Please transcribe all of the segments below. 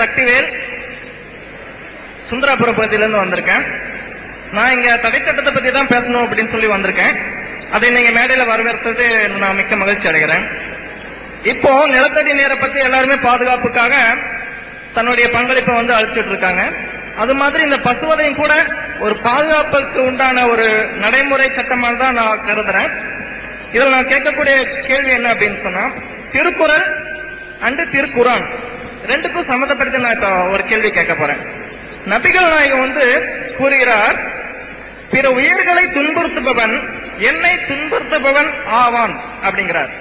சக்திவேல் சுந்தராபுரம் பகுதியிலிருந்து வந்திருக்கேன். நான் இங்க தடை சட்டத்தை பத்தி தான் பேசணும் அப்படின்னு சொல்லி வந்திருக்கேன். அதை நீங்க மேடையில வரவேற்றது நான் மிக்க மகிழ்ச்சி அடைகிறேன். இப்போ நிலத்தடி நீரை பத்தி எல்லாருமே பாதுகாப்புக்காக தன்னுடைய பங்களிப்பை வந்து அழிச்சிட்டு இருக்காங்க. அது மாதிரி இந்த பசுவதையும் கூட ஒரு பாதுகாப்புக்கு உண்டான ஒரு நடைமுறை சட்டமாக தான் நான் கருதுறேன். இதில் நான் கேட்கக்கூடிய கேள்வி என்ன அப்படின்னு சொன்னா திருக்குறள் அண்டு திருக்குறான். ரெண்டுக்கும் சம்மந்தப்படுத்தி நான் இப்போ ஒரு கேள்வி கேட்க போறேன். நபிகள் நாயகம் வந்து கூறுகிறார் பிற உயிர்களை துன்புறுத்துபவன் என்னை துன்புறுத்துபவன் ஆவான் அப்படிங்கிறார்.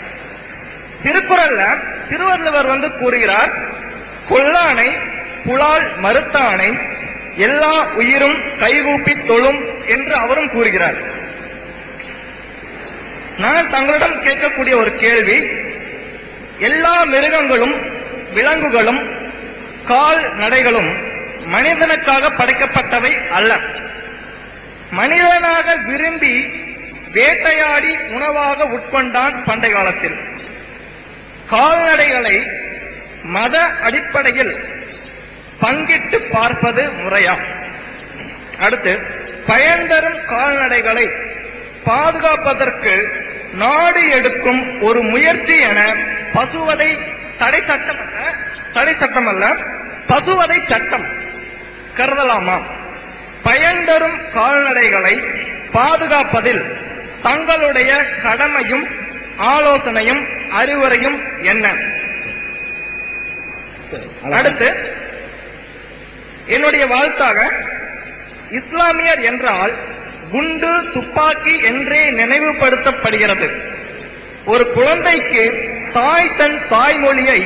திருக்குறள்ல திருவள்ளுவர் வந்து கூறுகிறார் கொல்லானை புலால் மறுத்தானை எல்லா உயிரும் கைகூப்பி தொழும் என்று அவரும் கூறுகிறார். நான் தங்களிடம் கேட்கக்கூடிய ஒரு கேள்வி எல்லா மிருகங்களும் விலங்குகளும் கால் நடைகளும் மனிதனுக்காக படைக்கப்பட்டவை அல்ல. மனிதனாக விரும்பி வேட்டையாடி உணவாக உட்கொண்டான் பண்டை காலத்தில். கால்நடைகளை மத அடிப்படையில் பங்கிட்டு பார்ப்பது முறையாம். அடுத்து பயன்தரும் கால்நடைகளை பாதுகாப்பதற்கு நாடு எடுக்கும் ஒரு முயற்சி என பசுவதை தடை சட்டம் அல்ல. தடை சட்டம் அல்ல. பசுவதை சட்டம். கருதலாமா? பயன் தரும் கால்நடைகளை பாதுகாப்பதில் தங்களுடைய கடமையும் ஆலோசனையும் அறிவுரையும் என்ன? அடுத்து என்னுடைய வாழ்த்தாக இஸ்லாமியர் என்றால் குண்டு துப்பாக்கி என்றே நினைவுபடுத்தப்படுகிறது. ஒரு குழந்தைக்கு தாய் தன் தாய்மொழியை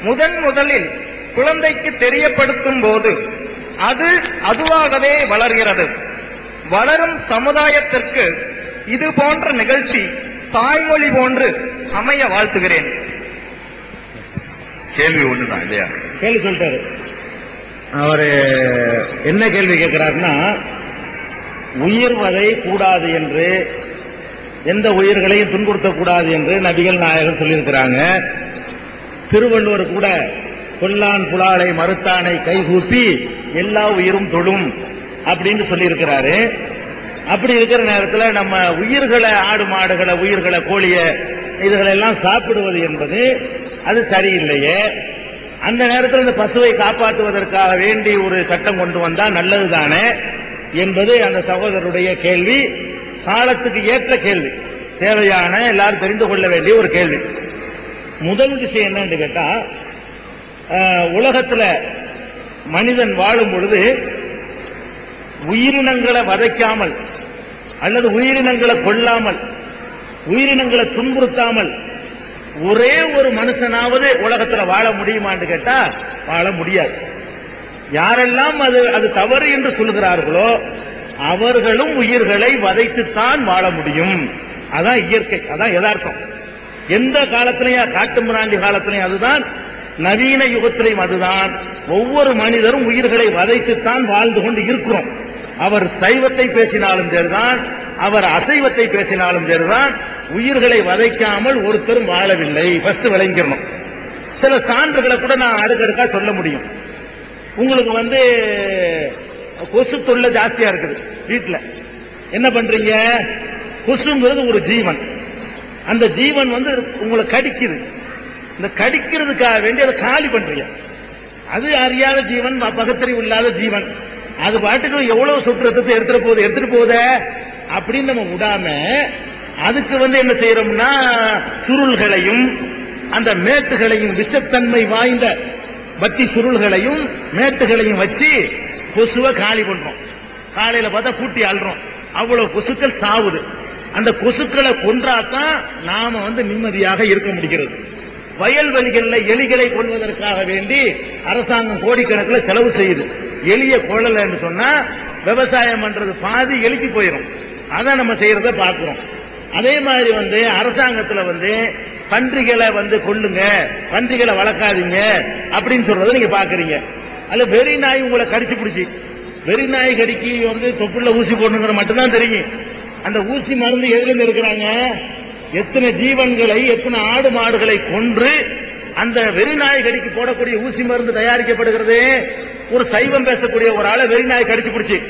முதன் முதலில் குழந்தைக்கு தெரியப்படுத்தும் போது அது அதுவாகவே வளர்கிறது. வளரும் சமுதாயத்திற்கு இது போன்ற நிகழ்ச்சி தாய்மொழி போன்று அமைய வாழ்த்துகிறேன். கேள்வி ஒண்ணுதான் இல்லையா? கேள்வி சொல்லிட்டாரு அவரு என்ன கேள்வி கேட்கிறாருன்னா உயிர் வதை கூடாது என்று எந்த உயிர்களையும் துன்புறுத்தக்கூடாது என்று நபிகள் நாயகர் சொல்லியிருக்கிறாங்க. திருவள்ளுவர் கூட கொல்லான் புலாலை மறுத்தானை கைகூப்பி எல்லா உயிரும் தொடும் அப்படின்னு சொல்லியிருக்கிறாரு. அப்படி இருக்கிற நேரத்தில் நம்ம உயிர்களை ஆடு மாடுகளை உயிர்களை கோழிய இதுகளை எல்லாம் சாப்பிடுவது என்பது அது சரியில்லையே. அந்த நேரத்தில் இந்த பசுவை காப்பாற்றுவதற்காக வேண்டி ஒரு சட்டம் கொண்டு வந்தா நல்லதுதானே என்பது அந்த சகோதரருடைய கேள்வி. காலத்துக்கு ஏற்ற கேள்வி. தேவையான எல்லாரும் தெரிந்து கொள்ள வேண்டிய ஒரு கேள்வி. முதல் விஷயம் என்னன்னு கேட்டா உலகத்தில் உலகத்துல மனிதன் வாழும் பொழுது உயிரினங்களை வதைக்காமல் அல்லது உயிரினங்களை கொல்லாமல் உயிரினங்களை துன்புறுத்தாமல் ஒரே ஒரு மனுஷனாவது உலகத்துல வாழ முடியுமான்னு கேட்டா வாழ முடியாது. யாரெல்லாம் அது அது தவறு என்று சொல்கிறார்களோ அவர்களும் உயிர்களை வதைத்துத்தான் வாழ முடியும். அதான் இயற்கை அதான் யதார்த்தம். எந்த காலத்திலையும் காட்டு மிராண்டி காலத்திலையும் அதுதான் நவீன யுகத்திலையும் அதுதான். ஒவ்வொரு மனிதரும் உயிர்களை வதைத்துத்தான் வாழ்ந்து கொண்டு இருக்கிறோம். அவர் சைவத்தை பேசினாலும் சரிதான் அவர் அசைவத்தை பேசினாலும் சரிதான் உயிர்களை வதைக்காமல் ஒருத்தரும் வாழவில்லை. ஃபர்ஸ்ட் விளைஞ்சிடணும் சில சான்றுகளை கூட நான் அடுக்கடுக்கா சொல்ல முடியும். உங்களுக்கு வந்து கொசு தொல்லை ஜாஸ்தியா இருக்குது வீட்டுல என்ன பண்றீங்க? கொசுங்கிறது ஒரு ஜீவன். அந்த ஜீவன் வந்து உங்களை கடிக்குது. இந்த கடிக்கிறதுக்காக வேண்டி அதை காலி பண்றீங்க. அது அறியாத ஜீவன் பகத்தறி பகுத்தறிவு இல்லாத ஜீவன். அது பாட்டுக்கு எவ்வளவு சொட்டு ரத்தத்தை எடுத்துட்டு போகுது எடுத்துட்டு போகுத? அப்படின்னு நம்ம விடாம அதுக்கு வந்து என்ன செய்யறோம்னா சுருள்களையும் அந்த மேட்டுகளையும் விஷத்தன்மை வாய்ந்த பத்தி சுருள்களையும் மேட்டுகளையும் வச்சு கொசுவை காலி பண்றோம். காலையில பார்த்தா கூட்டி அழுறோம் அவ்வளவு கொசுக்கள் சாவுது. அந்த கொசுக்களை கொன்றாதான் நாம வந்து நிம்மதியாக இருக்க முடிகிறது. வயல்வெளிகளில் எலிகளை கொள்வதற்காக வேண்டி அரசாங்கம் கோடிக்கணக்கில் செலவு செய்யுது. எலிய கொள்ளலன்னு சொன்னா விவசாயம் பண்றது பாதி எலிக்கு போயிடும் அதான் நம்ம செய்யறத பார்க்கிறோம். அதே மாதிரி வந்து அரசாங்கத்தில் வந்து பன்றிகளை வந்து கொள்ளுங்க பன்றிகளை வளர்க்காதீங்க அப்படின்னு சொல்றதை நீங்க பாக்குறீங்க அல்ல வெறி நாய் உங்களை கடிச்சு பிடிச்சி. வெறி நாய் கடிக்கு வந்து தொப்புள்ள ஊசி போடணுங்கிற மட்டும்தான் தெரியும். அந்த ஊசி மருந்து எதுலேருந்து இருக்கிறாங்க எத்தனை ஜீவன்களை எத்தனை ஆடு மாடுகளை கொன்று அந்த வெறிநாய் கடிக்கு போடக்கூடிய ஊசி மருந்து தயாரிக்கப்படுகிறது. ஒரு சைவம் பேசக்கூடிய ஒரு ஆளை வெறிநாய் கடிச்சு பிடிச்சி.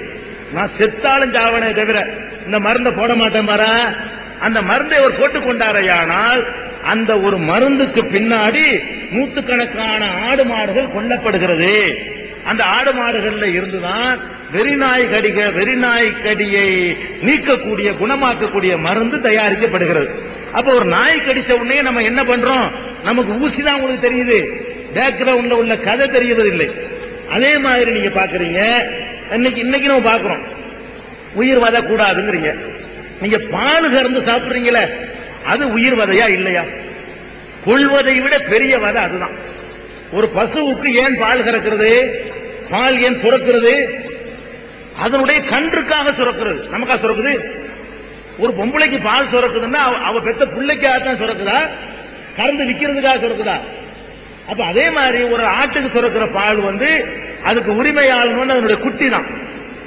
நான் செத்தாலும் சாவனே தவிர இந்த மருந்தை போட மாட்டேன் பாரா. அந்த மருந்தை அவர் போட்டுக் கொண்டாரையானால் அந்த ஒரு மருந்துக்கு பின்னாடி நூத்துக்கணக்கான ஆடு மாடுகள் கொல்லப்படுகிறது. அந்த ஆடு மாடுகள்ல இருந்துதான் வெறிநாய் கடிக வெறிநாய் கடியை நீக்கக்கூடிய குணமாக்கக்கூடிய மருந்து தயாரிக்கப்படுகிறது. அப்ப ஒரு நாய் கடிச்ச உடனே நம்ம என்ன பண்றோம்? நமக்கு ஊசி தான் உங்களுக்கு தெரியுது. பேக்ரவுண்ட்ல உள்ள கதை தெரியறது இல்லை அதே மாதிரி நீங்க பாக்குறீங்க. இன்னைக்கு இன்னைக்கு நம்ம பாக்குறோம். உயிர் வதை கூடாதுங்கிறீங்க நீங்க பால் கறந்து சாப்பிடுறீங்களே அது உயிர் வதையா இல்லையா? கொள்வதை விட பெரிய வதை அதுதான். ஒரு பசுவுக்கு ஏன் பால் கறக்கிறது? பால் ஏன் சுரக்கிறது? அதனுடைய கன்றுக்காக சுரக்கிறது. நமக்கா சுரக்குது? ஒரு பொம்பளைக்கு பால் சுரக்குதுன்னா அவ- பெத்த பிள்ளைக்காக தான் சுரக்குதா? கறந்து விக்கிறதுக்காக சுரக்குதா? அப்ப அதே மாதிரி ஒரு ஆட்டுக்கு சுரக்கிற பால் வந்து அதுக்கு உரிமையாளன் அதனுடைய குட்டி தான்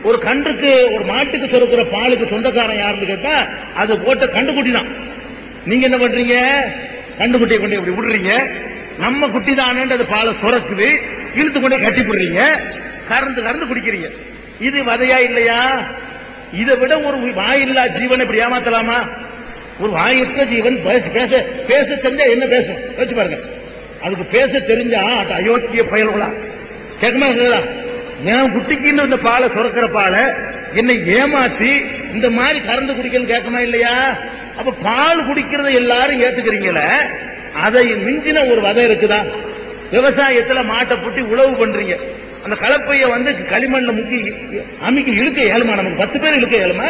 ஒரு கன்றுக்கு ஒரு மாட்டுக்கு சுரக்கிற பாலுக்கு சொந்தக்காரன் யாருன்னு கேட்டா அது போட்ட கண்டுக்குட்டி தான் நீங்க என்ன பண்றீங்க? கண்டுக்குட்டியை கொண்டு இப்படி விடுறீங்க. நம்ம குட்டி தானே பாலை சுரக்குது. இழுத்து கொண்டே கட்டி போடுறீங்க. கறந்து கறந்து குடிக்கிறீங்க. இது வதையா இல்லையா? இதை விட ஒரு வாயில்லா ஜீவனை இப்படி ஏமாத்தலாமா? ஒரு வாயற்ற ஜீவன் பேச பேச பேச தெரிஞ்சா என்ன பேசும்? வச்சு பாருங்க. அதுக்கு பேச தெரிஞ்சா அது அயோக்கிய பயல்களா? கேட்கமா இல்லையா? என் குட்டிக்குன்னு இந்த பாலை சுரக்கிற பாலை என்னை ஏமாத்தி இந்த மாதிரி கறந்து குடிக்கணும் கேட்கமா இல்லையா? அப்ப பால் குடிக்கிறத எல்லாரும் ஏத்துக்கிறீங்களே? அதை மிஞ்சின ஒரு வதை இருக்குதா? விவசாயத்துல மாட்டை பூட்டி உழவு பண்றீங்க. அந்த கலப்பைய வந்து களிமண்ல முக்கி அமுக்கி இழுக்க ஏழுமா நமக்கு பத்து பேர் இழுக்க ஏழுமா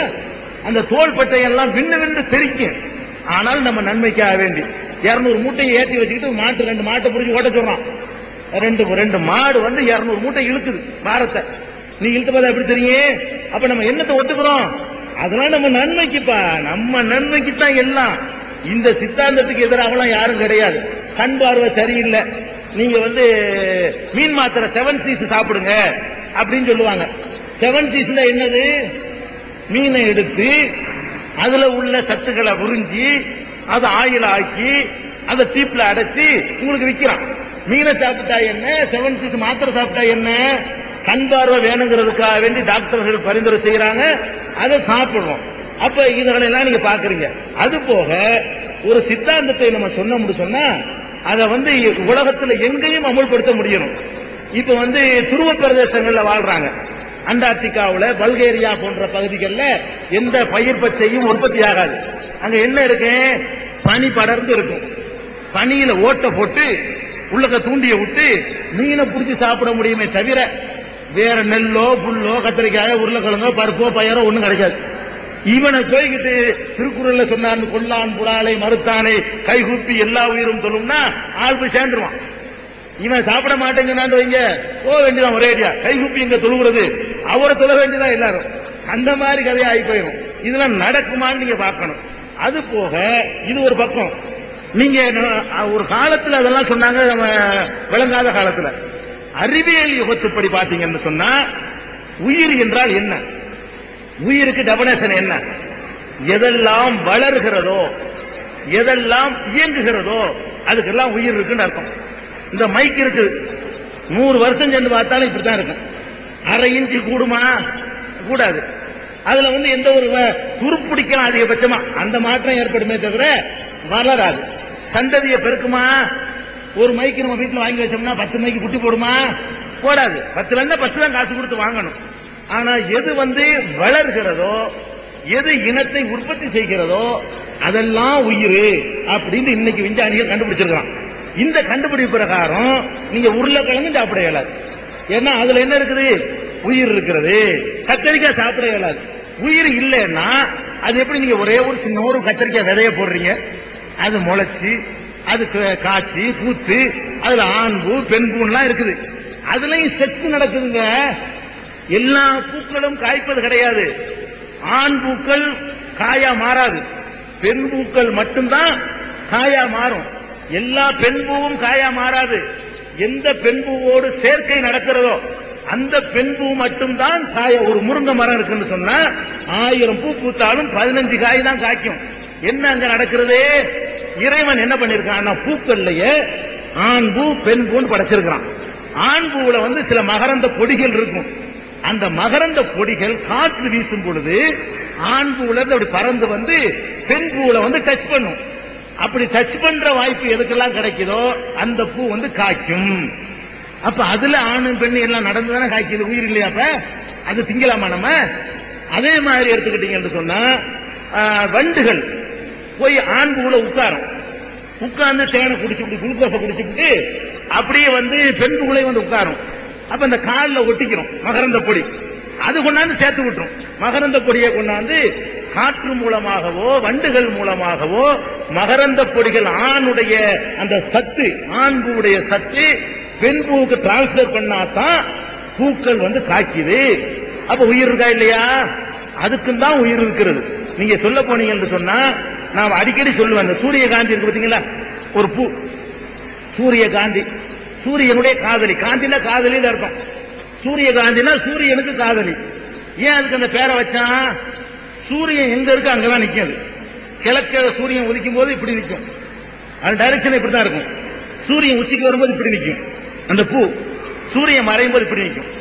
அந்த தோல் பட்டையெல்லாம் விண்ணு விண்ணு தெரிக்கும் ஆனால் நம்ம நன்மைக்காக வேண்டி. இருநூறு மூட்டையை ஏத்தி வச்சுக்கிட்டு மாட்டு ரெண்டு மாட்டை பிடிச்சி ஓட்ட சொல்றான். ரெண்டு ரெண்டு மாடு வந்து இருநூறு மூட்டை இழுக்குது பாரத்தை. நீ இழுத்து பார்த்தா எப்படி தெரியும்? அப்ப நம்ம என்னத்தை ஒத்துக்கிறோம்? அதெல்லாம் நம்ம நன்மைக்குப்பா நம்ம நன்மைக்கு தான் எல்லாம். இந்த சித்தாந்தத்துக்கு எதிராகலாம் யாரும் கிடையாது. கண் பார்வை சரியில்லை. நீங்க வந்து மீன் மாத்திரை செவன் சீஸ் சாப்பிடுங்க அப்படின்னு சொல்லுவாங்க. செவன் சீஸ்ல என்னது? மீனை எடுத்து அதுல உள்ள சத்துக்களை உறிஞ்சி அதை ஆயில் ஆக்கி அதை தீப்பில் அடைச்சி உங்களுக்கு விற்கிறான். மீனை சாப்பிட்டா என்ன? செவன் சீஸ் மாத்திரை சாப்பிட்டா என்ன? கண் பார்வை வேணுங்கிறதுக்காக வேண்டி டாக்டர்கள் பரிந்துரை செய்யறாங்க. அதை சாப்பிடுறோம். அப்ப இதெல்லாம் நீங்க பாக்குறீங்க அது போக ஒரு சித்தாந்தத்தை நம்ம சொன்னோம்னு சொன்னா அதை வந்து உலகத்துல எங்கேயும் அமுல்படுத்த முடியணும். இப்ப வந்து துருவ பிரதேசங்கள்ல வாழ்றாங்க. அண்டார்டிகாவில் பல்கேரியா போன்ற பகுதிகளில் எந்த பயிர் பச்சையும் உற்பத்தி ஆகாது. அங்க என்ன இருக்கு? பனி படர்ந்து இருக்கும். பனியில ஓட்ட போட்டு உள்ளக்க தூண்டிய விட்டு மீனை பிடிச்சி சாப்பிட முடியுமே தவிர வேற நெல்லோ புல்லோ கத்திரிக்காயோ உருளைக்கிழங்கோ பருப்போ பயரோ ஒண்ணும் கிடைக்காது. இவனை போய்கிட்டு திருக்குறள்ல சொன்னான் கொல்லான் புலாலை மறுத்தானை கைகூப்பி எல்லா உயிரும் சொல்லும்னா ஆள் போய் சேர்ந்துருவான். இவன் சாப்பிட மாட்டேங்கிறான்னு வைங்க போக வேண்டியதான் ஒரே ஐடியா கைகுப்பி இங்க தொழுகிறது அவரை தொழ வேண்டியதான் எல்லாரும்? அந்த மாதிரி கதையா ஆகி போயிடும் இதெல்லாம் நடக்குமான்னு நீங்க பார்க்கணும். அது போக இது ஒரு பக்கம். நீங்க ஒரு காலத்துல அதெல்லாம் சொன்னாங்க நம்ம விளங்காத காலத்துல. அறிவியல் யுகத்துப்படி பாத்தீங்கன்னு சொன்னா உயிர் என்றால் என்ன? உயிருக்கு டெபனேஷன் என்ன? எதெல்லாம் வளர்கிறதோ எதெல்லாம் இயங்குகிறதோ அதுக்கெல்லாம் உயிர் இருக்குன்னு அர்த்தம். இந்த மைக் இருக்கு. நூறு வருஷம் சென்று பார்த்தாலும் இப்படித்தான் இருக்கும். அரை இன்ச்சு கூடுமா? கூடாது. அதுல வந்து எந்த ஒரு வ- துருப்பிடிக்கலாம் அதிகபட்சமா. அந்த மாற்றம் ஏற்படுமே தவிர வளராது. சந்ததியை பெருக்குமா? ஒரு மைக்கு நம்ம வீட்டில் வாங்கி வச்சோம்னா பத்து மைக்கு குட்டி போடுமா? போடாது. பத்துல இருந்தா பத்து தான் காசு கொடுத்து வாங்கணும். ஆனா எது வந்து வளர்கிறதோ எது இனத்தை உற்பத்தி செய்கிறதோ அதெல்லாம் உயிர் அப்படின்னு இன்னைக்கு விஞ்ஞானிகள் கண்டுபிடிச்சிருக்கான் இந்த கண்டுபிடிப்பு பிரகாரம் நீங்க உருளைக்கிழங்கு சாப்பிட இயலாது. ஏன்னா அதுல என்ன இருக்குது? உயிர் இருக்கிறது. கத்தரிக்காய் சாப்பிட இயலாது. உயிர் இல்லைன்னா அது எப்படி நீங்க ஒரே ஒரு சின்ன ஒரு கத்தரிக்காய் விதைய போடுறீங்க? அது முளைச்சு அது காட்சி காய்ச்சி அதுல ஆண் பூ பெண் இருக்குது. அதுலயும் செக்ஸ் நடக்குதுங்க. எல்லா பூக்களும் காய்ப்பது கிடையாது. ஆண் பூக்கள் காயா மாறாது. பெண் பூக்கள் மட்டும்தான் காயா மாறும். எல்லா பெண் பூவும் காயா மாறாது. எந்த பெண் பூவோடு சேர்க்கை நடக்கிறதோ அந்த பெண் பூ மட்டும்தான் காய ஒரு முருங்கை மரம் இருக்குன்னு சொன்னா ஆயிரம் பூ பூத்தாலும் பதினஞ்சு காய் தான் காய்க்கும். என்ன அங்க நடக்கிறது? இறைவன் என்ன பண்ணிருக்கான் பூக்கள்லயே ஆண் பூ பெண் பூன்னு படைச்சிருக்கிறான். ஆண் பூவுல வந்து சில மகரந்த பொடிகள் இருக்கும். அந்த மகரந்த பொடிகள் காற்று வீசும் பொழுது ஆண் பூவுல இருந்து அப்படி பறந்து வந்து பெண் பூவுல வந்து டச் பண்ணும். அப்படி டச் பண்ற வாய்ப்பு எதுக்கெல்லாம் கிடைக்குதோ அந்த பூ வந்து காய்க்கும். அப்ப அதுல ஆணும் பெண்ணு எல்லாம் நடந்துதானே காய்க்குது? உயிர் இல்லையா அப்ப? அது திங்கலாமா நம்ம? அதே மாதிரி எடுத்துக்கிட்டீங்கன்னு சொன்னா வண்டுகள். போய் ஆண் பூவுல உட்காரும். உட்கார்ந்து தேனை குடிச்சுட்டு குளுக்கோஸை குடிச்சுட்டு அப்படியே வந்து பெண் பூவுலே வந்து உட்காரும். அப்ப இந்த காலில் ஒட்டிக்கிறோம் மகரந்த பொடி. அது கொண்டாந்து சேர்த்து விட்டுரும். மகரந்த பொடியை கொண்டாந்து காற்று மூலமாகவோ வண்டுகள் மூலமாகவோ மகரந்த பொடிகள் ஆணுடைய அந்த சத்து ஆண்புடைய சத்து பெண் பூவுக்கு டிரான்ஸ்பர் பண்ணாதான் பூக்கள் வந்து காய்க்குது. அப்ப உயிர் இருக்கா இல்லையா? அதுக்கும் தான் உயிர் இருக்கிறது. நீங்க சொல்ல போனீங்க சொன்னா நான் அடிக்கடி சொல்லுவேன் அந்த சூரியகாந்தி இருக்கு பாத்தீங்களா ஒரு பூ. சூரியகாந்தி. சூரியனுடைய காதலி. காந்தினா காதலின்னு அர்த்தம். சூரியகாந்தினா சூரியனுக்கு காதலி. ஏன் அதுக்கு அந்த பேரை வச்சான்? சூரியன் எங்க இருக்கு அங்கதான் நிக்காது கிழக்க சூரியன் உதிக்கும் போது இப்படி நிற்கும் அது டைரக்ஷன் இப்படி தான் இருக்கும். சூரியன் உச்சிக்கு வரும்போது இப்படி நிற்கும் அந்த பூ. சூரியன் மறையும் போது இப்படி நிற்கும்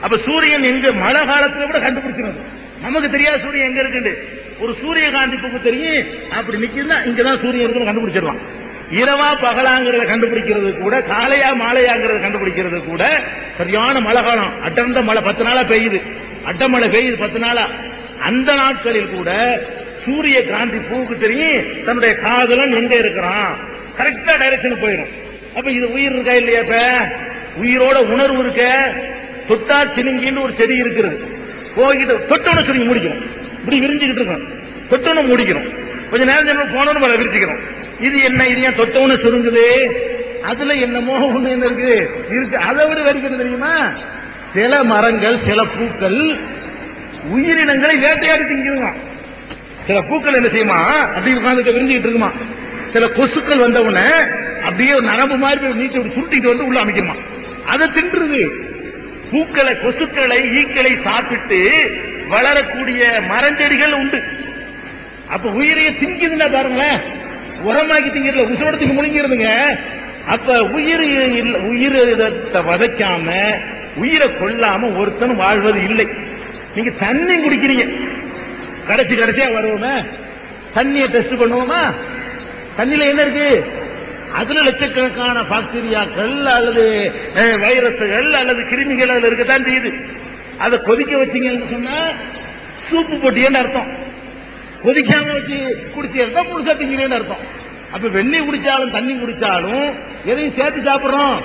அப்ப சூரியன் எங்க மழை காலத்துல கூட கண்டுபிடிச்சிருது நமக்கு தெரியாத சூரியன் எங்க இருக்குன்னு. ஒரு சூரியகாந்தி பூக்கு தெரியும். அப்படி நிக்கிறதா இங்கதான் சூரியன் இருக்குன்னு கண்டுபிடிச்சிடலாம். இரவா பகலாங்கிறத கண்டுபிடிக்கிறது கூட காலையா மாலையாங்கிறத கண்டுபிடிக்கிறது கூட சரியான மழை காலம். அடர்ந்த மழை பத்து நாளா பெய்யுது. அட்ட மழை பெய்யுது பத்து நாளா. அந்த நாட்களில் கூட சூரிய காந்தி பூவுக்கு தெரியும் தன்னுடைய காதலன் எங்க இருக்கிறான்? கரெக்டா டைரக்ஷன் போயிடும். அப்ப இது உயிர் இருக்கா இல்லையா இப்ப? உயிரோட உணர்வு இருக்க. தொட்டா சினுங்கின்னு ஒரு செடி இருக்கிறது. போய்கிட்டு தொட்டோட சுருங்கி முடிக்கும் இப்படி விரிஞ்சுக்கிட்டு இருக்கும். தொட்டோன்னு முடிக்கிறோம் கொஞ்ச நேரம் சென்று போனோன்னு பல விரிச்சுக்கிறோம். இது என்ன இது ஏன் தொட்டோன்னு சுருங்குது? அதுல என்னமோ ஒண்ணு என்ன இருக்கு இருக்கு. அதை விட வரைக்கிறது தெரியுமா? சில மரங்கள் சில பூக்கள் உயிரினங்களை வேட்டையாடி திங்குதுங்க சில பூக்கள் என்ன செய்யுமா? அப்படி உட்கார்ந்து விரிஞ்சுக்கிட்டு இருக்குமா? சில கொசுக்கள் வந்த உடனே அப்படியே ஒரு நரம்பு மாதிரி போய் நீட்டி சுருட்டிட்டு வந்து உள்ள அமைக்குமா? அதை தின்றுது. பூக்களை கொசுக்களை ஈக்களை சாப்பிட்டு வளரக்கூடிய மரஞ்செடிகள் உண்டு. அப்ப உயிரையை திங்குதுன்னா பாருங்களேன். உரமாக்கி திங்கிறதுல உசுரத்துக்கு முழுங்கிருதுங்க அப்ப உயிர் உயிர் வதைக்காம உயிரை கொல்லாம ஒருத்தன் வாழ்வது இல்லை. நீங்க தண்ணி குடிக்கிறீங்க. கடைசி கடைசியா வருவோமே. தண்ணியை டெஸ்ட் பண்ணுவோமா? தண்ணியில என்ன இருக்கு? அதுல லட்சக்கணக்கான பாக்டீரியாக்கள் அல்லது அஹ், வைரஸ்கள் அல்லது கிருமிகள் அதுல இருக்கத்தான் செய்யுது. அதை கொதிக்க வச்சீங்கன்னு சொன்னா சூப்பு போட்டியன்னு அர்த்தம். கொதிக்காம வச்சு குடிச்சா புதுசா திங்கிறேன்னு அர்த்தம். அப்ப வெண்ணெய் குடிச்சாலும் தண்ணி குடிச்சாலும் எதையும் சேர்த்து சாப்பிடுறோம்.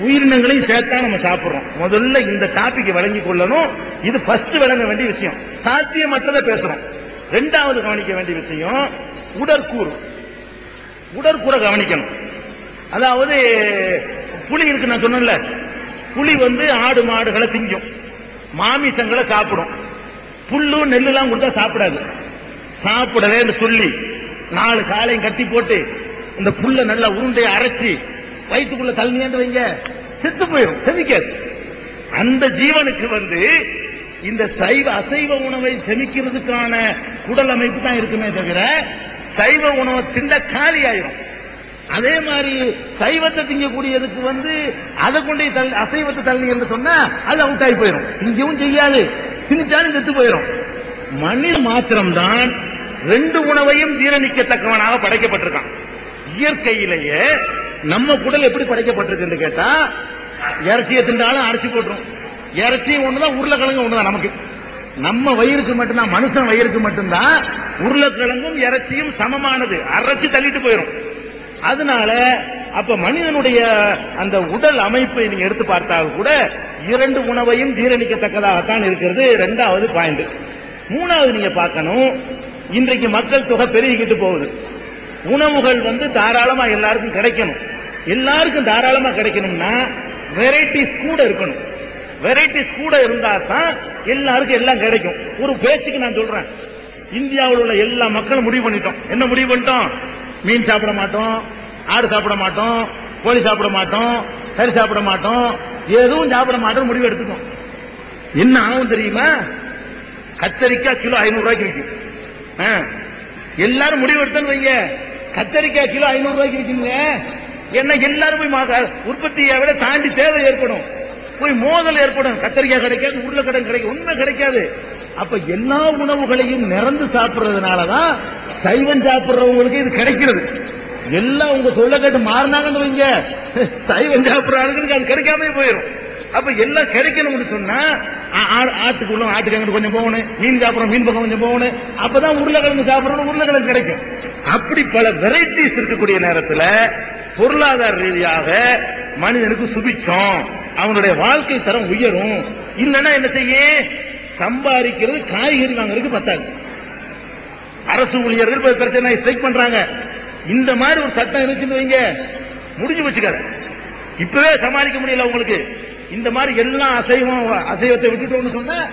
உயிரினங்களையும் சேர்த்தா நம்ம சாப்பிடுறோம். முதல்ல இந்த டாபிக் விளங்கி கொள்ளணும். இது ஃபர்ஸ்ட் விளங்க வேண்டிய விஷயம். சாத்தியமற்றதை பேசுறோம். ரெண்டாவது கவனிக்க வேண்டிய விஷயம் உடற்கூறு. உடற்கூரை கவனிக்கணும். அதாவது புலி இருக்கு நான் சொன்னேன்ல. புலி வந்து ஆடு மாடுகளை திங்கும். மாமிசங்களை சாப்பிடும். புல்லு நெல்லுலாம் கொடுத்தா சாப்பிடாது. சாப்பிடவேன்னு சொல்லி. நாலு காலையும் கட்டி போட்டு இந்த புல்ல நல்லா உருண்டையை அரைச்சி வயிற்றுக்குள்ள தள்ளியாண்டு வைங்க. செத்து போயிடும் செமிக்காது. அந்த ஜீவனுக்கு வந்து இந்த சைவ அசைவ உணவை செமிக்கிறதுக்கான குடல் அமைப்பு தான் இருக்குமே தவிர சைவ உணவை திண்ட காலி ஆயிரும் அதே மாதிரி சைவத்தை திங்கக்கூடியதுக்கு வந்து அதை கொண்டு தள்ளி அசைவத்தை தள்ளி என்று சொன்னா அது அவுட் ஆகி போயிடும் திங்கவும் செய்யாது. திணிச்சாலும் செத்து போயிடும் மனித மாத்திரம்தான் ரெண்டு உணவையும் ஜீரணிக்கத்தக்கவனாக படைக்கப்பட்டிருக்கான். இயற்கையிலேயே நம்ம குடல் எப்படி படைக்கப்பட்டிருக்குன்னு கேட்டா இறைச்சியை திண்டாலும் அரிசி போட்டுரும். இறைச்சியும் ஒண்ணுதான் உருளைக்கிழங்கு ஒண்ணுதான் நமக்கு. நம்ம வயிறுக்கு மட்டும்தான் மனுஷன் வயிறுக்கு மட்டும்தான் உருளைக்கிழங்கும் இறைச்சியும் சமமானது. அரைச்சு தள்ளிட்டு போயிடும் அதனால அப்ப மனிதனுடைய அந்த உடல் அமைப்பை நீங்க எடுத்து பார்த்தால் கூட இரண்டு உணவையும் ஜீரணிக்கத்தக்கதாகத்தான் இருக்கிறது. ரெண்டாவது பாயிண்ட் மூணாவது நீங்க பார்க்கணும் இன்றைக்கு மக்கள் தொகை பெருகிக்கிட்டு போகுது. உணவுகள் வந்து தாராளமா எல்லாருக்கும் கிடைக்கணும். எல்லாருக்கும் தாராளமா கிடைக்கணும்னா வெரைட்டிஸ் கூட இருக்கணும். வெரைட்டிஸ் கூட இருந்தா தான் எல்லாருக்கும் எல்லாம் கிடைக்கும். ஒரு பேச்சுக்கு நான் சொல்றேன். இந்தியாவில் உள்ள எல்லா மக்களும் முடிவு பண்ணிட்டோம். என்ன முடிவு பண்ணிட்டோம்? மீன் சாப்பிட மாட்டோம் ஆடு சாப்பிட மாட்டோம் கோழி சாப்பிட மாட்டோம் சரி சாப்பிட மாட்டோம் எதுவும் சாப்பிட மாட்டோம் முடிவு எடுத்துக்கோம் என்ன ஆகும் தெரியுமா? கத்தரிக்காய் கிலோ ஐநூறு ரூபாய்க்கு இருக்கு ஆ. எல்லாரும் முடிவு எடுத்தோன்னு வைங்க. கத்தரிக்காய் கிலோ ஐநூறு ரூபாய்க்கு இருக்குங்க ஏன்னா எல்லாரும் போய் உற்பத்தியை விட தாண்டி தேவை ஏற்படும். போய் மோதல் ஏற்படும். கத்தரிக்காய் கிடைக்காது உருளைக்கிழங்கு கிடைக்கும் உண்மை கிடைக்காது. அப்ப எல்லா உணவுகளையும் நிறந்து சாப்பிடுறதுனாலதான் சைவம் சாப்பிடுறவங்களுக்கு இது கிடைக்கிறது. எல்லாம் உங்க சொல்ல கேட்டு மாறினாங்கன்னு வைங்க. சைவம் சாப்பிடுற அது கிடைக்காம போயிடும் அப்ப எல்லாம் கிடைக்கணும்னு சொன்னா ஆ- ஆ- ஆட்டுக்குள்ள ஆட்டுக்கிழங்கு கொஞ்சம் போகணும் மீன் சாப்பிடுறோம் மீன் பக்கம் கொஞ்சம் போகணும். அப்பதான் உருளைக்கிழங்கு சாப்பிடுறோம் உருளைக்கிழங்கு கிடைக்கும். அப்படி பல வெரைட்டிஸ் இருக்கக்கூடிய நேரத்துல பொருளாதார ரீதியாக மனிதனுக்கு சுபிச்சம் அவனுடைய வாழ்க்கை தரம் உயரும். இல்லைன்னா என்ன செய்ய சம்பாதிக்கிறது காய்கறி வாங்குறதுக்கு பத்தாது. அரசு ஊழியர்கள் பிரச்சனை ஸ்ட்ரைக் பண்றாங்க. இந்த மாதிரி ஒரு சட்டம் இருந்துச்சுன்னு வைங்க. முடிஞ்சு வச்சுக்காரு இப்பவே சமாளிக்க முடியல உங்களுக்கு. இந்த மாதிரி எல்லாம் அசைவம் அசைவத்தை விட்டுட்டோம்னு சொன்னா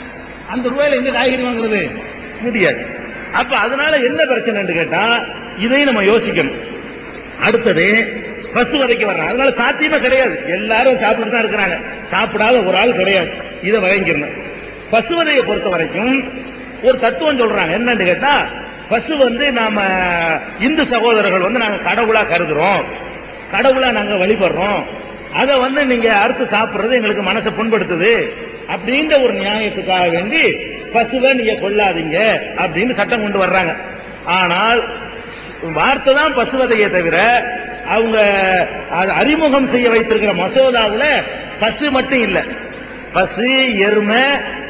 அந்த ரூபாயில எங்க காய்கறி வாங்குறது? முடியாது. அப்ப அதனால என்ன பிரச்சனைன்னு கேட்டா இதையும் நம்ம யோசிக்கணும். அடுத்தது பஸ் வதைக்கு வர்றாங்க அதனால சாத்தியமே கிடையாது. எல்லாரும் சாப்பிட்டு தான் இருக்கிறாங்க. சாப்பிடாத ஒரு ஆள் கிடையாது. இதை வழங்கிடணும். பசுவதையை பொறுத்த வரைக்கும் ஒரு தத்துவம் சொல்றாங்க. என்னன்னு கேட்டா பசு வந்து நாம இந்து சகோதரர்கள் வந்து நாங்க கடவுளா கருதுறோம். கடவுளா நாங்க வழிபடுறோம். அதை வந்து நீங்க அறுத்து சாப்பிடுறது எங்களுக்கு மனசை புண்படுத்துது. அப்படின்ற ஒரு நியாயத்துக்காக வேண்டி பசுவை நீங்க கொல்லாதீங்க அப்படின்னு சட்டம் கொண்டு வர்றாங்க. ஆனால் வார்த்தை தான் பசுவதையை தவிர அவங்க அது அறிமுகம் செய்ய வைத்திருக்கிற மசோதாவில் பசு மட்டும் இல்லை. பசு எருமை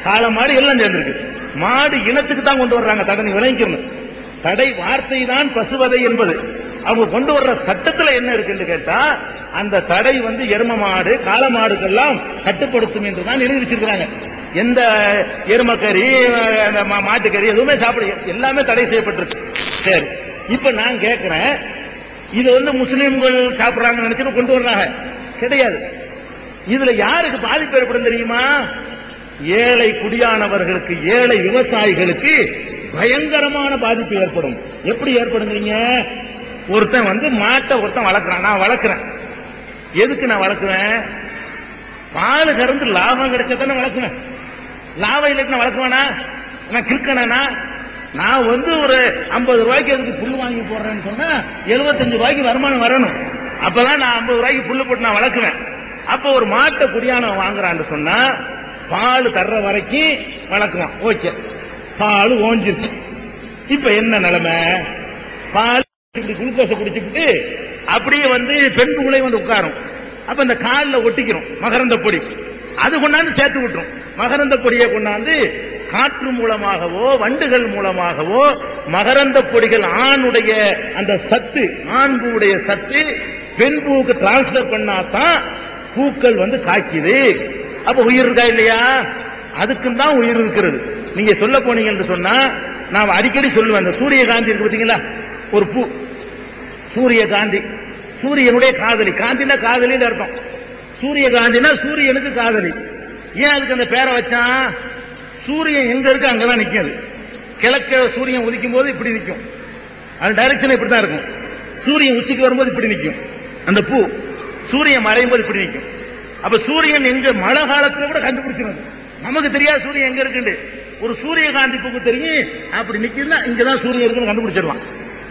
காளை மாடு எல்லாம் சேர்ந்திருக்கு. மாடு இனத்துக்கு தான் கொண்டு வர்றாங்க. தடை நீ விளங்கிக்கணும் தடை வார்த்தை தான் பசுவதை என்பது. அவங்க கொண்டு வர்ற சட்டத்துல என்ன இருக்குன்னு கேட்டா அந்த தடை வந்து எரும மாடு காளை மாடுக்கெல்லாம் கட்டுப்படுத்தும் என்று தான் எழுதி எந்த எருமக்கறி அந்த மா- மாட்டுக்கறி எதுவுமே சாப்பிட எல்லாமே தடை செய்யப்பட்டிருக்கு. சரி. இப்ப நான் கேட்கிறேன் இது வந்து முஸ்லீம்கள் சாப்பிடுறாங்க நினைச்சுட்டு கொண்டு வர்றாங்க. கிடையாது. இதுல யாருக்கு பாதிப்பு ஏற்படும் தெரியுமா? ஏழை குடியானவர்களுக்கு ஏழை விவசாயிகளுக்கு பயங்கரமான பாதிப்பு ஏற்படும். எப்படி ஏற்படுங்கிறீங்க? ஒருத்தன் வந்து மாட்டை ஒருத்தன் வளர்க்குறான். நான் வளர்க்குறேன். எதுக்கு நான் வளர்க்குறேன் பால் கறந்து லாபம் கிடைச்சதானே வளர்க்குவேன். லாபம் இல்லைக்கு நான் வளர்க்குவேனா? நான் கிறுக்கனா நான் வந்து ஒரு ஐம்பது ரூபாய்க்கு அதுக்கு புல் வாங்கி போடுறேன்னு சொன்னா எழுபத்தஞ்சு ரூபாய்க்கு வருமானம் வரணும். அப்பதான் நான் ஐம்பது ரூபாய்க்கு புல்லு போட்டு நான் வளர்க்குவேன். அப்ப ஒரு மாட்டை குடியானவன் வாங்குறான்னு சொன்னா பால் தர்ற வரைக்கும் வளர்க்குவான். ஓகே. பால் ஓஞ்சிருச்சு. இப்ப என்ன நிலைமை? பால் இப்படி குளுக்கோஸை குடிச்சுக்கிட்டு அப்படியே வந்து பெண் புகழை வந்து உட்காரும். அப்ப இந்த காலில் ஒட்டிக்கிறோம் மகரந்த பொடி. அது கொண்டாந்து சேர்த்து விட்டுரும். மகரந்த பொடியை கொண்டாந்து காற்று மூலமாகவோ வண்டுகள் மூலமாகவோ மகரந்த பொடிகள் ஆணுடைய அந்த சத்து ஆண்பூவுடைய சத்து பெண் பூவுக்கு டிரான்ஸ்பர் பண்ணாதான் பூக்கள் வந்து காய்க்குது. அப்ப உயிர் இருக்கா இல்லையா? அதுக்கும் தான் உயிர் இருக்கிறது. நீங்க சொல்ல போனீங்கன்னு சொன்னா நான் அடிக்கடி சொல்லுவேன் அந்த சூரியகாந்தி இருக்கு பார்த்தீங்களா? ஒரு பூ. சூரியகாந்தி. சூரியனுடைய காதலி. காந்தினா காதலின்னு அர்த்தம். சூரியகாந்தினா சூரியனுக்கு காதலி. ஏன் அதுக்கு அந்த பேரை வச்சான்? சூரியன் எங்க இருக்கு அங்கதான் நிக்கும் அது கிழக்க சூரியன் உதிக்கும் போது இப்படி நிற்கும் அது டைரக்ஷன் இப்படி தான் இருக்கும். சூரியன் உச்சிக்கு வரும்போது இப்படி நிற்கும் அந்த பூ. சூரியன் மறையும் போது இப்படி நிற்கும். அப்ப சூரியன் எங்க மழை காலத்துல கூட கண்டுபிடிச்சிடும். நமக்கு தெரியாது சூரியன் எங்க இருக்குண்டு? ஒரு சூரியகாந்தி பூக்கு தெரியும். அப்படி நிக்குதுன்னா இங்கதான் சூரியன் இருக்குன்னு கண்டுபிடிச்சிடலாம்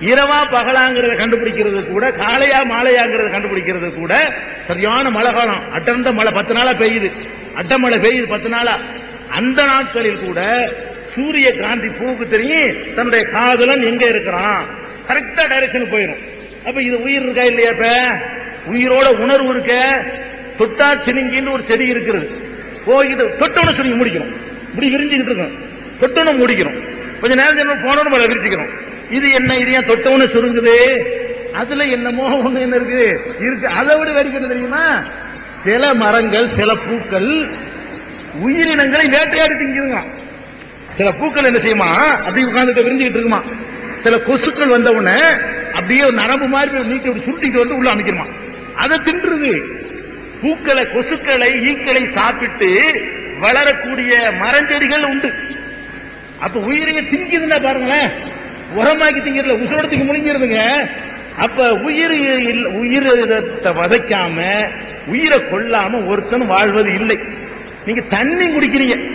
இரவா பகலாங்கிறத கண்டுபிடிக்கிறது கூட காலையா மாலையாங்கிறத கண்டுபிடிக்கிறது கூட சரியான மழை காலம். அடர்ந்த மழை பத்து நாளா பெய்யுது. அட்ட மழை பெய்யுது பத்து நாளா. அந்த நாட்களில் கூட சூரிய காந்தி பூவுக்கு தெரியும் தன்னுடைய காதலன் எங்க இருக்கிறான்? கரெக்டா டைரக்ஷன் போயிடும். அப்ப இது உயிர் இருக்கா இல்லையா இப்ப? உயிரோட உணர்வு இருக்க. தொட்டா சினுங்கின்னு ஒரு செடி இருக்கிறது. போய்கிட்டு தொட்டோன்னு சொல்லி முடிக்கணும். இப்படி விரிஞ்சுக்கிட்டு இருக்கும் தொட்டோன்னு முடிக்கணும். கொஞ்ச நேரம் சென்று போனோன்னு மேல விரிச்சுக்கணும் இது என்ன இது ஏன் தொட்டோன்னு சுருங்குது? அதுல என்னமோ ஒண்ணு என்ன இருக்கு? இருக்கு. அதை விட வெடிக்கிறது தெரியுமா? சில மரங்கள் சில பூக்கள் உயிரினங்களை வேட்டையாடி திங்குதுங்க சில பூக்கள் என்ன செய்யுமா? அப்படி உட்கார்ந்துட்டு விரிஞ்சுக்கிட்டு இருக்குமா? சில கொசுக்கள் வந்த உடனே அப்படியே ஒரு நரம்பு மாதிரி போய் நீக்கி அப்படி சுருட்டிட்டு வந்து உள்ள அமைக்கணுமா அதை தின்றுது. பூக்களை கொசுக்களை ஈக்களை சாப்பிட்டு வளரக்கூடிய மரஞ்செடிகள் உண்டு. அப்ப உயிரையை திங்கிதுன்னா பாருங்களேன். உரமாக்கி திங்கிறதுல உசுரத்துக்கு திங்க முடிஞ்சிருதுங்க அப்ப உயிர் உயிரத்தை வதைக்காம உயிரை கொல்லாம ஒருத்தனும் வாழ்வது இல்லை. நீங்க தண்ணி குடிக்கிறீங்க.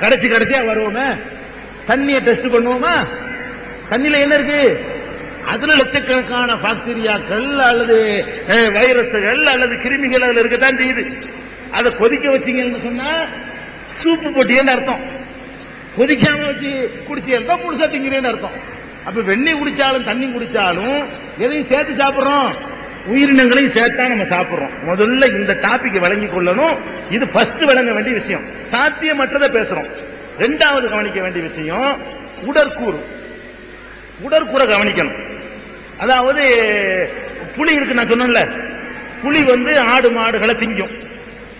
கடைசி கடைசியா வருவோமே. தண்ணியை டெஸ்ட் பண்ணுவோமா? தண்ணியில என்ன இருக்கு? அதுல லட்சக்கணக்கான பாக்டீரியாக்கள் அல்லது வைரஸ்கள் அல்லது கிருமிகள் அதுல இருக்கத்தான் செய்யுது. அதை கொதிக்க வச்சீங்கன்னு சொன்னா சூப்பு போட்டியன்னு அர்த்தம். கொதிக்காம வச்சு குடிச்சீங்கன்னா முழுசா திங்கிறேன்னு அர்த்தம். அப்ப வெண்ணெய் குடிச்சாலும் தண்ணி குடிச்சாலும் எதையும் சேர்த்து சாப்பிடுறோம். உயிரினங்களையும் சேர்த்தா நம்ம சாப்பிடுறோம். முதல்ல இந்த டாபிக் விளங்கி கொள்ளணும். இது ஃபர்ஸ்ட் விளங்க வேண்டிய விஷயம். சாத்தியமற்றதை பேசுறோம். ரெண்டாவது கவனிக்க வேண்டிய விஷயம் உடற்கூறு. உடற்கூறை கவனிக்கணும். அதாவது புலி இருக்கு நான் சொன்னேன்ல. புலி வந்து ஆடு மாடுகளை திங்கும்.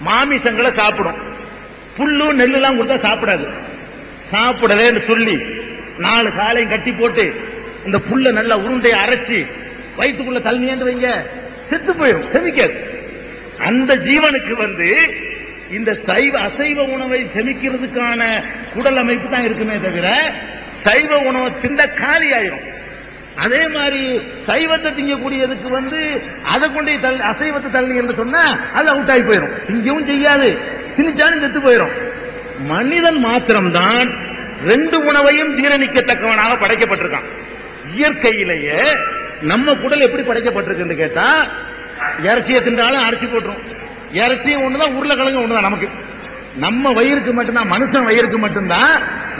மாமிசங்களை சாப்பிடும். புல்லு நெல்லுலாம் கொடுத்தா சாப்பிடாது. சாப்பிடலேன்னு சொல்லி நாலு காலையும் கட்டி போட்டு இந்த புல்ல நல்லா உருண்டையை அரைச்சு வயிற்றுக்குள்ள தள்ளியேன்னு வைங்க செத்து போயிடும் செமிக்காது. அந்த ஜீவனுக்கு வந்து இந்த சைவ அசைவ உணவை செமிக்கிறதுக்கான குடல் அமைப்பு தான் இருக்குமே தவிர சைவ உணவை திண்ட காலி ஆயிரும் அதே மாதிரி சைவத்தை திங்கக்கூடியதுக்கு வந்து அதை கொண்டு தள்ளி அசைவத்தை தள்ளி என்று சொன்னா அது அவுட் ஆகி போயிடும் திங்கவும் செய்யாது. திணிச்சாலும் செத்து போயிடும் மனிதன் மாத்திரம்தான் ரெண்டு உணவையும் ஜீரணிக்கத்தக்கவனாக படைக்கப்பட்டிருக்கான். இயற்கையிலேயே நம்ம குடல் எப்படி படைக்கப்பட்டிருக்குன்னு கேட்டா இறைச்சியை தின்றாலும் அரைச்சி போட்டுரும். இறைச்சியும் ஒண்ணுதான் உருளைக்கிழங்கு ஒண்ணுதான் நமக்கு. நம்ம வயிறுக்கு மட்டும்தான் மனுஷன் வயிறுக்கு மட்டும்தான்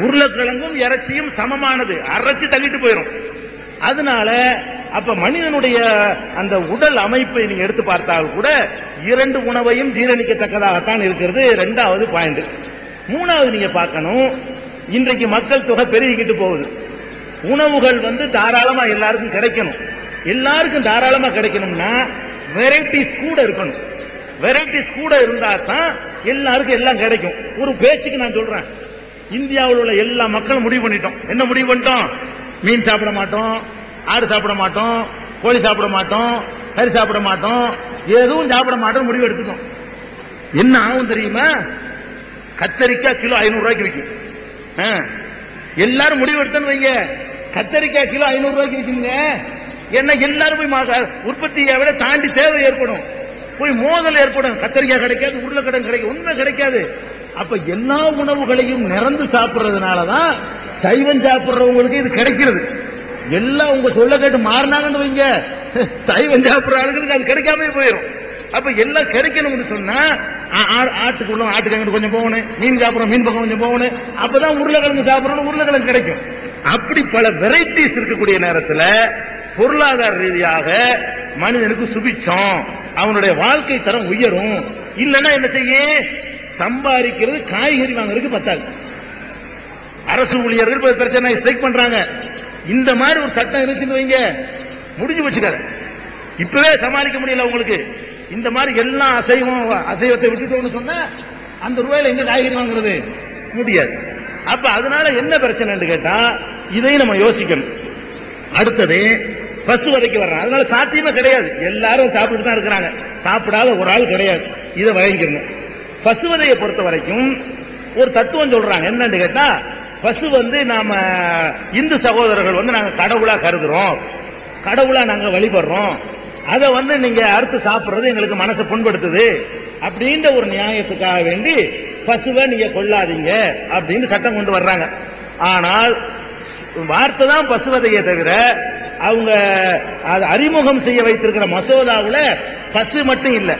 உருளைக்கிழங்கும் இறைச்சியும் சமமானது. அரைச்சி தள்ளிட்டு போயிடும் அதனால அப்ப மனிதனுடைய அந்த உடல் அமைப்பை நீங்க எடுத்து பார்த்தால் கூட இரண்டு உணவையும் ஜீரணிக்கத்தக்கதாகத்தான் இருக்கிறது. ரெண்டாவது பாயிண்ட் மூணாவது நீங்க பார்க்கணும் இன்றைக்கு மக்கள் தொகை பெருகிக்கிட்டு போகுது. உணவுகள் வந்து தாராளமா எல்லாருக்கும் கிடைக்கணும். எல்லாருக்கும் தாராளமா கிடைக்கணும்னா வெரைட்டிஸ் கூட இருக்கணும். வெரைட்டிஸ் கூட இருந்தா தான் எல்லாருக்கும் எல்லாம் கிடைக்கும். ஒரு பேச்சுக்கு நான் சொல்றேன். இந்தியாவில் உள்ள எல்லா மக்களும் முடிவு பண்ணிட்டோம். என்ன முடிவு பண்ணிட்டோம்? மீன் சாப்பிட மாட்டோம். ஆடு சாப்பிட மாட்டோம் கோழி சாப்பிட மாட்டோம் கறி சாப்பிட மாட்டோம் எதுவும் சாப்பிட மாட்டோம் முடிவு எடுத்துட்டோம். என்ன ஆகும் தெரியுமா? கத்தரிக்காய் கிலோ ஐநூறு ரூபாய்க்கு விற்கும் ஆ. எல்லாரும் முடிவு எடுத்தேன்னு வைங்க. கத்தரிக்காய் கிலோ ஐநூறு ரூபாய்க்கு விற்குங்க ஏன்னா எல்லாரும் போய் உற்பத்தியை விட தாண்டி தேவை ஏற்படும். போய் மோதல் ஏற்படும். கத்தரிக்காய் கிடைக்காது உருளைக்கிழங்கு கிடைக்கும் உண்மை கிடைக்காது. அப்ப எல்லா உணவுகளையும் நிறந்து சாப்பிடுறதுனாலதான் சைவம் சாப்பிடுறவங்களுக்கு இது கிடைக்கிறது. எல்லாம் உங்க சொல்ல கேட்டு மாறினாங்கன்னு வைங்க. சைவம் சாப்பிட்ற ஆளுங்களுக்கு அது கிடைக்காம போயிடும் அப்ப எல்லாம் கிடைக்கணும்னு சொன்னா ஆ- ஆ- ஆட்டுக்குள்ள ஆட்டுக்கிழங்கு கொஞ்சம் போகணும் மீன் சாப்பிட்றோம் மீன் பக்கம் கொஞ்சம் போகணும். அப்பதான் உருளைக்கிழங்கு சாப்பிடணும் உருளைக்கிழங்கு கிடைக்கும். அப்படி பல வெரைட்டிஸ் இருக்கக்கூடிய நேரத்தில் பொருளாதார ரீதியாக மனிதனுக்கு சுபிச்சம். அவனுடைய வாழ்க்கை தரம் உயரும். இல்லைன்னா என்ன செய்ய? சம்பாதிக்கிறது காய்கறி வாங்குறதுக்கு பத்தாது. அரசு ஊழியர்கள் பிரச்சனை ஸ்ட்ரைக் பண்றாங்க. இந்த மாதிரி ஒரு சட்டம் இருந்துச்சுன்னு வைங்க. முடிஞ்சு வச்சுக்காரு இப்பவே சமாளிக்க முடியல உங்களுக்கு. இந்த மாதிரி எல்லா அசைவம் அசைவத்தை விட்டுட்டோம்னு சொன்னா அந்த ரூபாயில எங்க காய்கறி வாங்குறது? முடியாது. அப்ப அதனால என்ன பிரச்சனைன்னு கேட்டா இதையும் நம்ம யோசிக்கணும். அடுத்தது பசு வதைக்கு வர்றான் அதனால சாத்தியமே கிடையாது. எல்லாரும் சாப்பிட்டு தான் இருக்கிறாங்க. சாப்பிடாத ஒரு ஆள் கிடையாது. இதை வழங்கிடணும் பசுவதையை பொறுத்த வரைக்கும் ஒரு தத்துவம் சொல்றாங்க. என்னன்னு கேட்டா பசு வந்து நாம இந்து சகோதரர்கள் வந்து நாங்க கடவுளா கருதுறோம். கடவுளா நாங்க வழிபடுறோம். அதை வந்து நீங்க அறுத்து சாப்பிடுறது எங்களுக்கு மனசை புண்படுத்துது. அப்படின்ற ஒரு நியாயத்துக்காக வேண்டி பசுவை நீங்க கொல்லாதீங்க அப்படின்னு சட்டம் கொண்டு வர்றாங்க. ஆனால் வார்த்தை தான் பசுவதையே தவிர அவங்க அதை அறிமுகம் செய்ய வைத்திருக்கிற மசோதாவில் பசு மட்டும் இல்லை.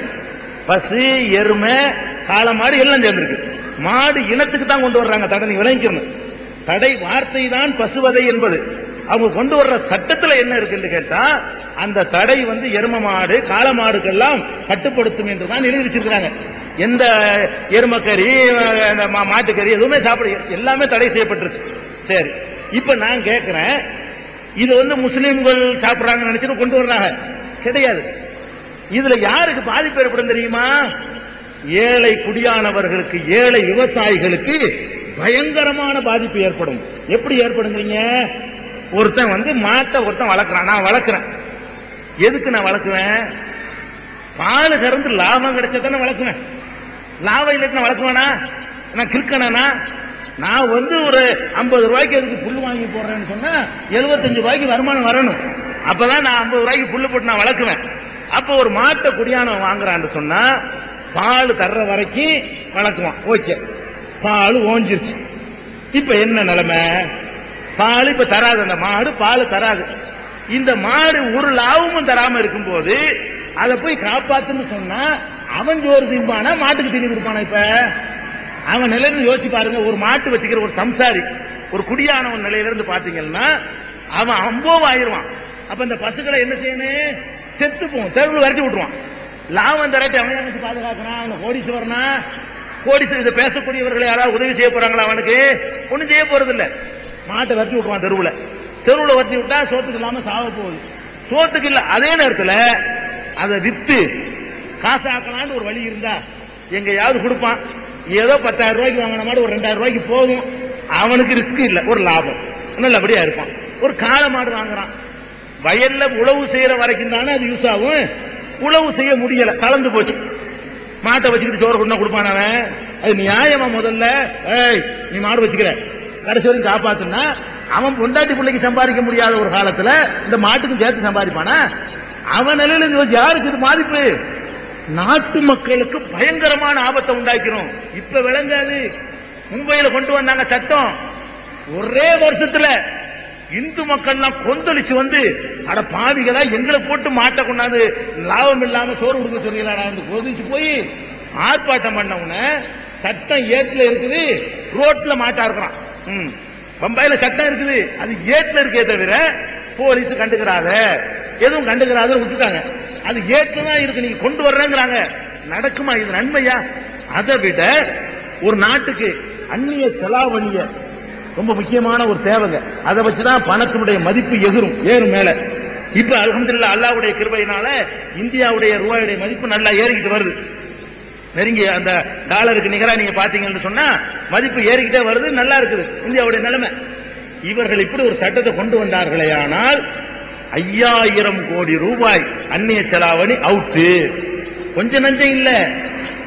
பசு எருமை காலமாடு எல்லாம் சேர்ந்துருக்கு. மாடு இனத்துக்கு தான் கொண்டு வர்றாங்க. தடனி நீ விளங்கிக்கணும். தடை வார்த்தை தான் பசுவதை என்பது. அவங்க கொண்டு வர்ற சட்டத்துல என்ன இருக்குன்னு கேட்டா அந்த தடை வந்து எரும மாடு காளை மாடுக்கெல்லாம் கட்டுப்படுத்தும் என்று தான் எழுதி வச்சிருக்கிறாங்க எந்த எருமக்கறி மா- மாட்டுக்கறி எதுவுமே சாப்பிட எல்லாமே தடை செய்யப்பட்டுருச்சு. சரி இப்ப நான் கேட்கிறேன் இது வந்து முஸ்லீம்கள் சாப்பிடுறாங்கன்னு நினைச்சிட்டு கொண்டு வர்றாங்க. கிடையாது. இதுல யாருக்கு பாதிப்பு ஏற்படும் தெரியுமா? ஏழை குடியானவர்களுக்கு ஏழை விவசாயிகளுக்கு பயங்கரமான பாதிப்பு ஏற்படும். எப்படி ஏற்படுங்கிறீங்க? ஒருத்தன் வந்து மாட்டை ஒருத்தன் வளர்க்குறான். நான் வளர்க்குறேன். எதுக்கு நான் வளர்க்குவேன்? பால் கறந்து லாபம் கிடைச்சா வளர்க்குவேன். லாபம் இல்லைன்னு நான் வளர்க்குவேனா? நான் கிறுக்கனா நான் வந்து ஒரு ஐம்பது ரூபாய்க்கு அதுக்கு புல் வாங்கி போடுறேன்னு சொன்னா எழுபத்தஞ்சு ரூபாய்க்கு வருமானம் வரணும். அப்பதான் நான் ஐம்பது ரூபாய்க்கு புல்லு போட்டு நான் வளர்க்குவேன். அப்போ ஒரு மாட்டை குடியானம் வாங்குறான்னு சொன்னா பால் தர்ற வரைக்கும் வளர்க்குவான் ஓகே. பால் ஓஞ்சிருச்சு. இப்ப என்ன நிலைமை? பால் இப்ப தராது. அந்த மாடு பால் தராது. இந்த மாடு ஒரு லாபமும் தராம இருக்கும்போது அதை போய் காப்பாத்துன்னு சொன்னா அவன் ஜோறு திம்பானா மாட்டுக்கு தீனி கொடுப்பானா இப்ப? அவன் நிலைன்னு யோசிச்சு பாருங்க. ஒரு மாட்டு வச்சுக்கிற ஒரு சம்சாரி ஒரு குடியானவன் நிலையில இருந்து பாத்தீங்கன்னா அவன் அம்போவம் ஆயிடுவான் அப்ப இந்த பசுக்களை என்ன செய்யணும்? செத்து போவோம் தெருவில் விரட்டி விட்டுருவான். லாபம் தரட்டு அவன் எனக்கு பாதுகாக்கிறான் அவன் கோடீஸ்வரனா? கோடீஸ்வரர் இதை பேசக்கூடியவர்களை யாராவது உதவி செய்ய போறாங்களா அவனுக்கு? ஒன்றும் செய்ய போறது இல்லை மாட்டை விரட்டி விட்டுவான் தெருவில். தெருவில் விரட்டி விட்டா சோத்துக்கு இல்லாம சாவ போகுது. சோத்துக்கு இல்லை அதே நேரத்தில் அதை வித்து காசாக்கலான்னு ஒரு வழி இருந்தா எங்கேயாவது கொடுப்பான். ஏதோ பத்தாயிரம் ரூபாய்க்கு வாங்கின மாடு ஒரு ரெண்டாயிரம் ரூபாய்க்கு போகும் அவனுக்கு ரிஸ்க் இல்லை ஒரு லாபம். நல்லபடியா இருப்பான். ஒரு காளை மாடு வாங்குறான். வயல்ல உழவு செய்யற வரைக்கும் தானே அது யூஸ் ஆகும். உழவு செய்ய முடியல கலந்து போச்சு. மாட்டை வச்சுக்கிட்டு சோறு கொண்டா கொடுப்பான் அவன்? அது நியாயமா முதல்ல? ஏய் நீ மாடு வச்சுக்கிற. கடைசி வரைக்கும் காப்பாத்துனா அவன் பொண்டாட்டி பிள்ளைக்கு சம்பாதிக்க முடியாத ஒரு காலத்துல இந்த மாட்டுக்கும் சேர்த்து சம்பாதிப்பானா? அவன் நிலையில இந்த யாருக்கு இது பாதிப்பு? நாட்டு மக்களுக்கு பயங்கரமான ஆபத்தை உண்டாக்கிறோம். இப்ப விளங்காது. மும்பையில கொண்டு வந்தாங்க சட்டம் ஒரே வருஷத்துல இந்து மக்கள்லாம் கொந்தளிச்சு வந்து அட பாவிகளா எங்களை போட்டு மாட்ட கொண்டாந்து லாபம் இல்லாம சோறு கொடுக்க சொன்னீங்களா கொதிச்சு போய் ஆர்ப்பாட்டம் பண்ணவன சட்டம் ஏட்டில் இருக்குது ரோட்ல மாட்டா இருக்கிறான். ம். பம்பாயில சட்டம் இருக்குது அது ஏட்டில் இருக்கே தவிர போலீஸ் கண்டுக்கிறாத. எதுவும் கண்டுக்கிறாத விட்டுட்டாங்க. அது ஏட்டில் தான் இருக்கு நீங்க கொண்டு வர்றேங்கிறாங்க. நடக்குமா இது நன்மையா? அதை விட ஒரு நாட்டுக்கு அந்நிய செலாவணிய ரொம்ப முக்கியமான ஒரு தேவைங்க. அதை வச்சுதான் பணத்தினுடைய மதிப்பு எகிரும் ஏறும் மேல. இப்ப அல்ஹம்துலில்லாஹ் அல்லாவுடைய கிருபையினால இந்தியாவுடைய ரூபாயுடைய மதிப்பு நல்லா ஏறிக்கிட்டு வருது. நெருங்கி அந்த டாலருக்கு நிகரா நீங்க பாத்தீங்கன்னு சொன்னா மதிப்பு ஏறிக்கிட்டே வருது நல்லா இருக்குது. இந்தியாவுடைய நிலைமை. இவர்கள் இப்படி ஒரு சட்டத்தை கொண்டு வந்தார்களே ஆனால் ஐயாயிரம் கோடி ரூபாய் அந்நிய செலாவணி அவுட்டு. கொஞ்சம் நஞ்சம் இல்ல.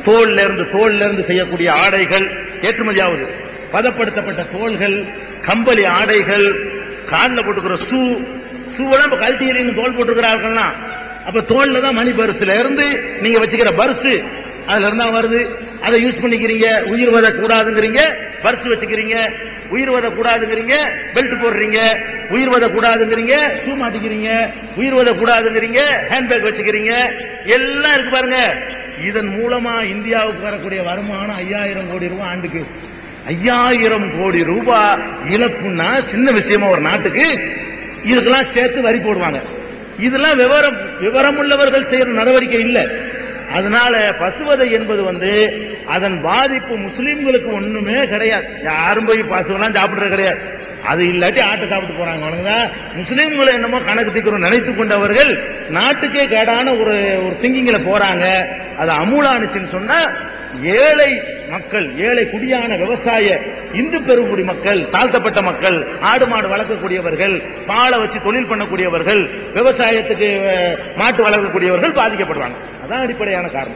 தோல்ல இருந்து தோல்ல இருந்து செய்யக்கூடிய ஆடைகள் ஏற்றுமதி ஆகுது பதப்படுத்தப்பட்ட தோள்கள் கம்பளி ஆடைகள் காலில் போட்டுக்கிற ஷூ ஷூவெல்லாம் இப்ப கழட்டி தோல் போட்டுக்கிறார்கள்லாம் அப்ப தோல்ல தான் மணி பரிசுல இருந்து நீங்க வச்சுக்கிற பர்ஸ் அதுல இருந்தா வருது. அதை யூஸ் பண்ணிக்கிறீங்க உயிர் வத கூடாதுங்கிறீங்க பர்ஸ் வச்சுக்கிறீங்க உயிர் வத கூடாதுங்கிறீங்க பெல்ட் போடுறீங்க உயிர் வத கூடாதுங்கிறீங்க ஷூ மாட்டிக்கிறீங்க உயிர் வத கூடாதுங்கிறீங்க ஹேண்ட்பேக் வச்சுக்கிறீங்க எல்லாம் இருக்கு பாருங்க. இதன் மூலமா இந்தியாவுக்கு வரக்கூடிய வருமானம் ஐயாயிரம் கோடி ரூபாய் ஆண்டுக்கு. ஐயாயிரம் கோடி ரூபாய் இழப்புன்னா சின்ன விஷயமா ஒரு நாட்டுக்கு இதுக்கெல்லாம் சேர்த்து வரி போடுவாங்க. இதெல்லாம் விவரம் விவரம் உள்ளவர்கள் செய்யற நடவடிக்கை இல்லை. அதனால பசுவதை என்பது வந்து அதன் பாதிப்பு முஸ்லீம்களுக்கு ஒண்ணுமே கிடையாது. யாரும் போய் பசுவெல்லாம் சாப்பிடுறது கிடையாது. அது இல்லாட்டி ஆட்டை சாப்பிட்டு போறாங்க அவனுங்க முஸ்லீம்களை என்னமோ கணக்கு தீக்கிறோம் நினைத்து கொண்டவர்கள் நாட்டுக்கே கேடான ஒரு ஒரு திங்கிங்ல போறாங்க. அது அமூலானுச்சுன்னு சொன்னா ஏழை மக்கள் ஏழை குடியான விவசாய இந்து பெருங்குடி மக்கள் தாழ்த்தப்பட்ட மக்கள் ஆடு மாடு வளர்க்கக்கூடியவர்கள் பாலை வச்சு தொழில் பண்ணக்கூடியவர்கள் விவசாயத்துக்கு மாட்டு வளர்க்கக்கூடியவர்கள் பாதிக்கப்படுவாங்க. அதான் அடிப்படையான காரணம்.